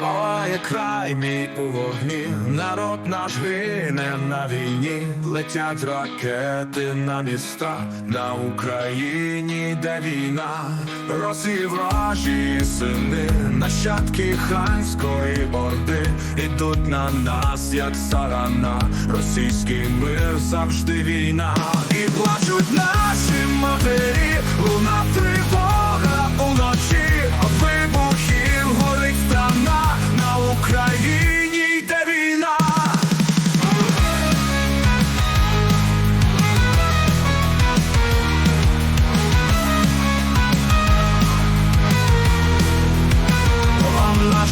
Палає край мій у вогні, народ наш гине на війні, летять ракети на міста, на Україні, де війна, Росії вражі сини, нащадки ханської орди, ідуть на нас, як сарана, російський мир завжди війна, і плачуть наші матері, луна тривога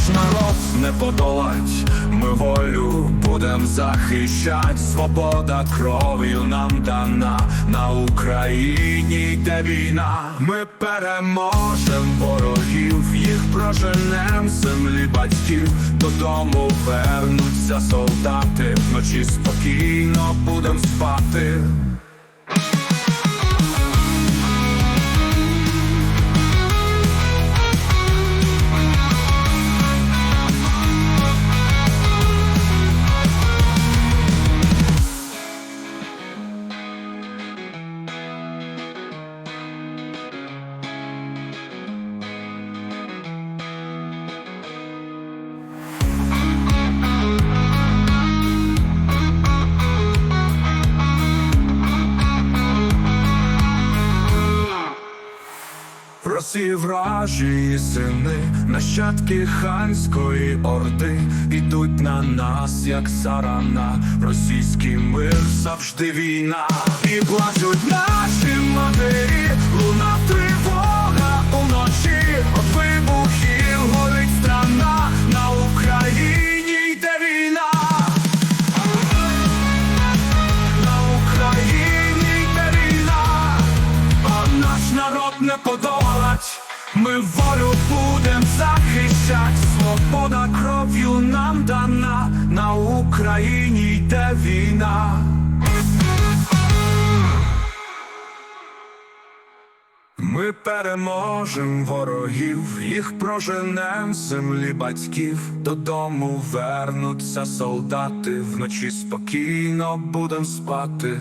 наш народ не подолать, ми волю будем захищать, свобода кров'ю нам дана, на Україні йде війна, ми переможем ворогів, їх проженем. Землі батьків, додому вернуться солдати, вночі спокійно будем спати. Росії вражі сини, нащадки ханської орди, ідуть на нас, як сарана, російський мир завжди війна, і плачуть наші матері, луна тривога уночі, от вибухів горить страна, на Україні йде війна. На Україні йде війна, а наш народ не подолать. Ми волю будем захищать, свобода кров'ю нам дана, на Україні йде війна. Ми переможем ворогів, їх проженем землі батьків, додому вернуться солдати, вночі спокійно будем спати.